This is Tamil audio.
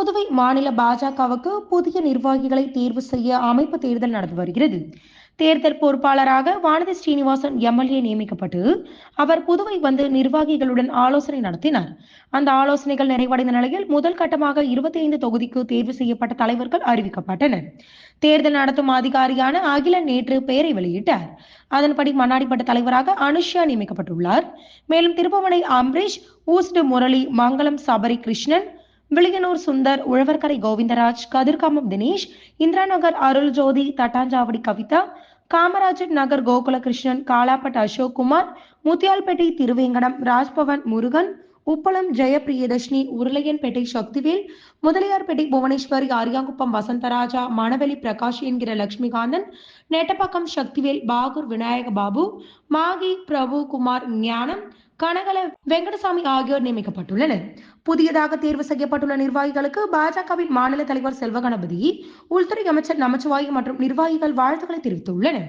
புதுவை மாநில பாஜகவுக்கு புதிய நிர்வாகிகளை தேர்வு செய்ய அமைப்பு தேர்தல் நடந்து வருகிறது. தேர்தல் பொறுப்பாளராக வானதி ஸ்ரீனிவாசன் எம்எல்ஏ நியமிக்கப்பட்டு அவர் புதுவை வந்து நிர்வாகிகளுடன் ஆலோசனை நடத்தினார். அந்த ஆலோசனைகள் நிறைவடைந்த நிலையில் முதல் கட்டமாக இருபத்தி ஐந்து தொகுதிக்கு தேர்வு செய்யப்பட்ட தலைவர்கள் அறிவிக்கப்பட்டனர். தேர்தல் நடத்தும் அதிகாரியான அகில நேற்று பெயரை வெளியிட்டார். அதன்படி மண்ணாடிப்பட்ட தலைவராக அனுஷ்யா நியமிக்கப்பட்டுள்ளார். மேலும் திருப்பவனை அம்பரீஷ் ஊஸ்டு முரளி மங்களம் சபரி கிருஷ்ணன் விளியனூர் சுந்தர் உழவர்கரை கோவிந்தராஜ் கதிர்காமம் தினேஷ் இந்திரா நகர் அருள் ஜோதி தட்டாஞ்சாவடி கவிதா காமராஜர் நகர் கோகுலகிருஷ்ணன் காலாப்பட் அசோக்குமார் முத்தியால்பேட்டை திருவேங்கடம் ராஜ்பவன் முருகன் உப்பளம் ஜெயபிரியதர்ஷினி உருளையன்பேட்டை சக்திவேல் முதலியார்பேட்டை புவனேஸ்வரி ஆரியாங்குப்பம் வசந்தராஜா மணவெளி பிரகாஷ் என்கிற லட்சுமிகாந்தன் நெட்டப்பாக்கம் சக்திவேல் பாகூர் விநாயக பாபு மாகி பிரபு குமார் ஞானம் கனகல வெங்கடசாமி ஆகியோர் நியமிக்கப்பட்டுள்ளனர். புதியதாக தேர்வு செய்யப்பட்டுள்ள நிர்வாகிகளுக்கு பாஜகவின் மாநில தலைவர் செல்வ கணபதி உள்துறை அமைச்சர் நமச்சிவாயு மற்றும் நிர்வாகிகள் வாழ்த்துக்களை தெரிவித்துள்ளனர்.